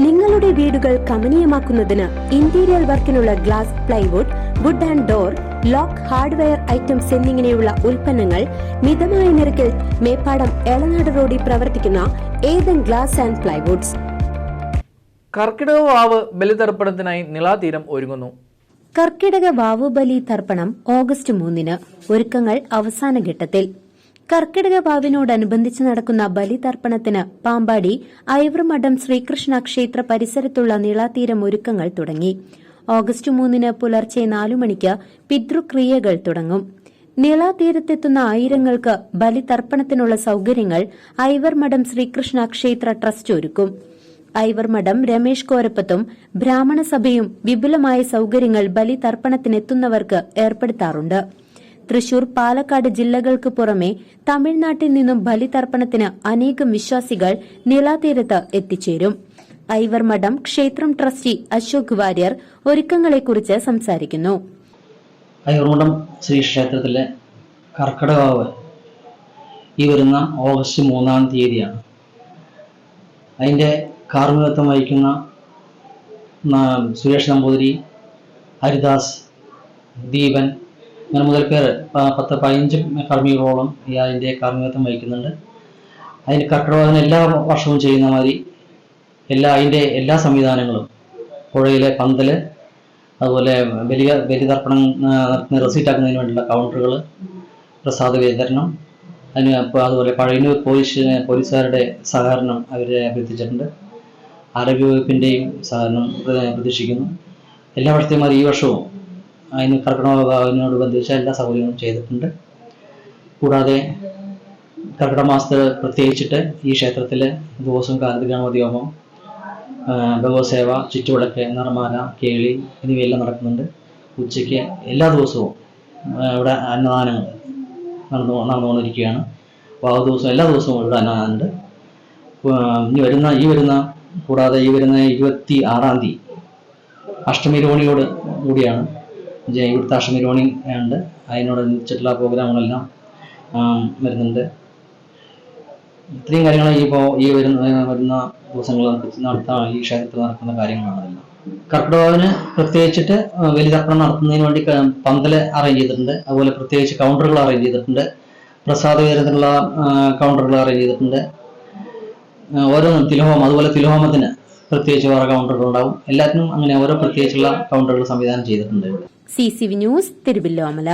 നിങ്ങളുടെ വീടുകൾ കമനീയമാക്കുന്നതിന് interior വർക്കിനുള്ള glass plywood wood and door lock hardware items എന്നിങ്ങനെയുള്ള ഉൽപ്പന്നങ്ങൾ മിതമായ നിരക്കിൽ മേപ്പാടം എളനാട് റോഡിൽ പ്രവർത്തിക്കുന്ന Ethan glass and plywoods Karkidaka Vavu ബലിതർപ്പണത്തിനായി നിളാതീരം ഒരുങ്ങുന്നു. കർക്കിടക വാവുബലി തർപ്പണം ഓഗസ്റ്റ് മൂന്നിന് ഒരുക്കങ്ങൾ അവസാന ഘട്ടത്തിൽ. കർക്കിടക വാവിനോടനുബന്ധിച്ച് നടക്കുന്ന ബലിതർപ്പണത്തിന് പാമ്പാടി ഐവർമഠം ശ്രീകൃഷ്ണ ക്ഷേത്ര പരിസരത്തുള്ള നീളാതീരം ഒരുക്കങ്ങൾ തുടങ്ങി. ഓഗസ്റ്റ് മൂന്നിന് പുലർച്ചെ നാലു മണിക്ക് പിതൃക്രിയകൾ തുടങ്ങും. നീളാതീരത്തെത്തുന്ന ആയിരങ്ങൾക്ക് ബലിതർപ്പണത്തിനുള്ള സൌകര്യങ്ങൾ ഐവർമഠം ശ്രീകൃഷ്ണ ക്ഷേത്ര ട്രസ്റ്റ് ഒരുക്കും. ഐവർമഠം രമേശ് കോരപ്പത്തും ബ്രാഹ്മണ സഭയും വിപുലമായ സൌകര്യങ്ങൾ ബലിതർപ്പണത്തിനെത്തുന്നവർക്ക് ഏർപ്പെടുത്താറുണ്ട്. തൃശൂർ പാലക്കാട് ജില്ലകൾക്ക് പുറമെ തമിഴ്നാട്ടിൽ നിന്നും ബലിതർപ്പണത്തിന് അനേകം വിശ്വാസികൾ നിലാതീരത്ത് എത്തിച്ചേരും. ഐവർമഠം ക്ഷേത്രം ട്രസ്റ്റി അശോക് വാര്യർ ഒരുക്കങ്ങളെക്കുറിച്ച് സംസാരിക്കുന്നു. ഐവർമഠം ശ്രീ ക്ഷേത്രത്തിലെ കർക്കിടകാവ് ഈ വരുന്ന ഓഗസ്റ്റ് മൂന്നാം തീയതിയാണ്. അതിന്റെ കാർമ്മികത്വം വഹിക്കുന്ന സുരേഷ് നമ്പൂതിരി ഹരിദാസ് ദീപൻ അങ്ങനെ മുതൽ പേര് പത്ത് പതിനഞ്ച് കർമ്മികളോളം ഈ അതിന്റെ കാർമ്മികത്വം വഹിക്കുന്നുണ്ട്. അതിന്റെ കർക്കിടകാവിന് എല്ലാ വർഷവും ചെയ്യുന്ന മാതിരി എല്ലാ അതിന്റെ എല്ലാ സംവിധാനങ്ങളും പുഴയിലെ പന്തൽ അതുപോലെ ബലി ബലിതർപ്പണം നടത്തുന്ന റെസീറ്റാക്കുന്നതിന് വേണ്ടിയുള്ള കൗണ്ടറുകൾ പ്രസാദ വിതരണം അതിന് അതുപോലെ പഴയ പോലീസ് പോലീസുകാരുടെ സഹകരണം അവരെ അഭ്യർത്ഥിച്ചിട്ടുണ്ട്. ആരോഗ്യവകുപ്പിന്റെയും സഹകരണം പ്രതീക്ഷിക്കുന്നു. എല്ലാ വർഷത്തെയും മാതിരി ഈ വർഷവും അതിന് ബന്ധിച്ച എല്ലാ സൗകര്യങ്ങളും ചെയ്തിട്ടുണ്ട്. കൂടാതെ കർക്കിടക മാസത്തിൽ പ്രത്യേകിച്ചിട്ട് ഈ ക്ഷേത്രത്തിൽ ദിവസവും കാലത്ത് ഗണപതി ഹോമം ആ, ഭഗവത്സേവ ചുറ്റുവിളക്ക് നിറമാല കേളി എന്നിവയെല്ലാം നടക്കുന്നുണ്ട്. ഉച്ചയ്ക്ക് എല്ലാ ദിവസവും ആ, ഇവിടെ അന്നദാനങ്ങൾ നടന്നു നടന്നുകൊണ്ടിരിക്കുകയാണ് വാവ് ദിവസവും എല്ലാ ദിവസവും ഇവിടെ അന്നദാനമുണ്ട്. ആ, ഇനി വരുന്ന ഈ വരുന്ന കൂടാതെ ഈ വരുന്ന ഇരുപത്തി ആറാം തീയതി അഷ്ടമി രോണിയോട് കൂടിയാണ് ജ- ഇവിടുത്തെ അഷ്ടമിരോണി ഉണ്ട്. അതിനോടനുസരിച്ചിട്ടുള്ള പ്രോഗ്രാമുകളെല്ലാം വരുന്നുണ്ട്. ഇത്രയും കാര്യങ്ങൾ ഈ ഈ വരുന്ന വരുന്ന ദിവസങ്ങൾ നടത്താൻ ഈ ക്ഷേത്രത്തിൽ നടക്കുന്ന കാര്യങ്ങളാണ് അതെല്ലാം. കർക്കിടകന് പ്രത്യേകിച്ചിട്ട് ബലിതർപ്പണം നടത്തുന്നതിന് വേണ്ടി പന്തൽ അറേഞ്ച് ചെയ്തിട്ടുണ്ട്. അതുപോലെ പ്രത്യേകിച്ച് കൗണ്ടറുകൾ അറേഞ്ച് ചെയ്തിട്ടുണ്ട്. പ്രസാദ വിതരത്തിലുള്ള കൗണ്ടറുകൾ അറേഞ്ച് ചെയ്തിട്ടുണ്ട്. ഓരോന്നും തിലഹോമം അതുപോലെ തിലഹോമത്തിന് പ്രത്യേകിച്ച് വേറെ കൗണ്ടറുകൾ ഉണ്ടാവും. എല്ലാത്തിനും അങ്ങനെ ഓരോ പ്രത്യേകിച്ചുള്ള കൗണ്ടറുകൾ സംവിധാനം ചെയ്തിട്ടുണ്ട് ഇവിടെ. C C V news Thiruvilwamala